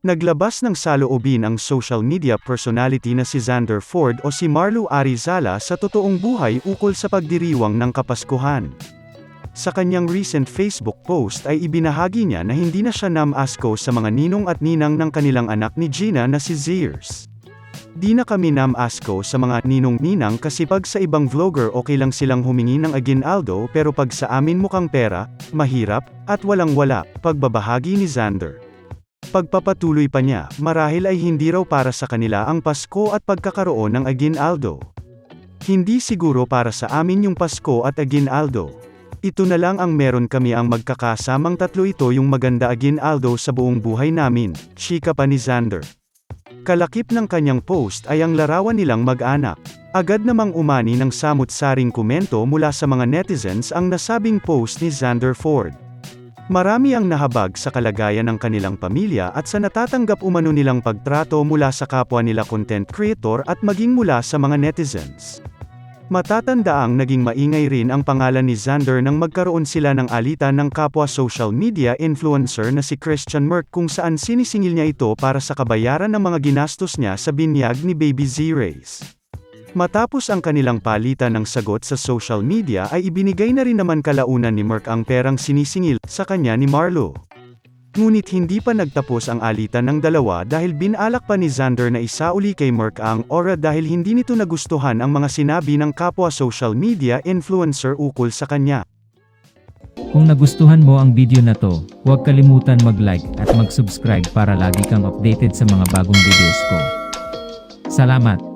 Naglabas ng saloobin ang social media personality na si Xander Ford o si Marlo Arizala sa totoong buhay ukol sa pagdiriwang ng Kapaskuhan. Sa kanyang recent Facebook post ay ibinahagi niya na hindi na siya namasko sa mga ninong at ninang ng kanilang anak ni Gina na si Zeers. Di na kami namasko sa mga ninong-ninang kasi pag sa ibang vlogger okay lang silang humingi ng aginaldo pero pag sa amin mukhang pera, mahirap, at walang-wala, pagbabahagi ni Xander. Pagpapatuloy pa niya, marahil ay hindi raw para sa kanila ang Pasko at pagkakaroon ng aginaldo. Hindi siguro para sa amin yung Pasko at aginaldo. Ito na lang ang meron kami ang magkakasamang tatlo ito yung maganda aginaldo sa buong buhay namin, chika pa ni Xander. Kalakip ng kanyang post ay ang larawan nilang mag-anak. Agad namang umani ng samut-saring komento mula sa mga netizens ang nasabing post ni Xander Ford. Marami ang nahabag sa kalagayan ng kanilang pamilya at sa natatanggap umano nilang pagtrato mula sa kapwa nila content creator at maging mula sa mga netizens. Matatandaang naging maingay rin ang pangalan ni Xander nang magkaroon sila ng alitan ng kapwa social media influencer na si Christian Merck kung saan sinisingil niya ito para sa kabayaran ng mga ginastos niya sa binyag ni Baby Z-Rays. Matapos ang kanilang palitan ng sagot sa social media ay ibinigay na rin naman kalaunan ni Merck ang perang sinisingil sa kanya ni Marlo. Ngunit hindi pa nagtapos ang alitan ng dalawa dahil binalak pa ni Xander na isauli kay Merck ang aura dahil hindi nito nagustuhan ang mga sinabi ng kapwa social media influencer ukol sa kanya. Kung nagustuhan mo ang video na to, huwag kalimutan mag-like at mag-subscribe para lagi kang updated sa mga bagong videos ko. Salamat!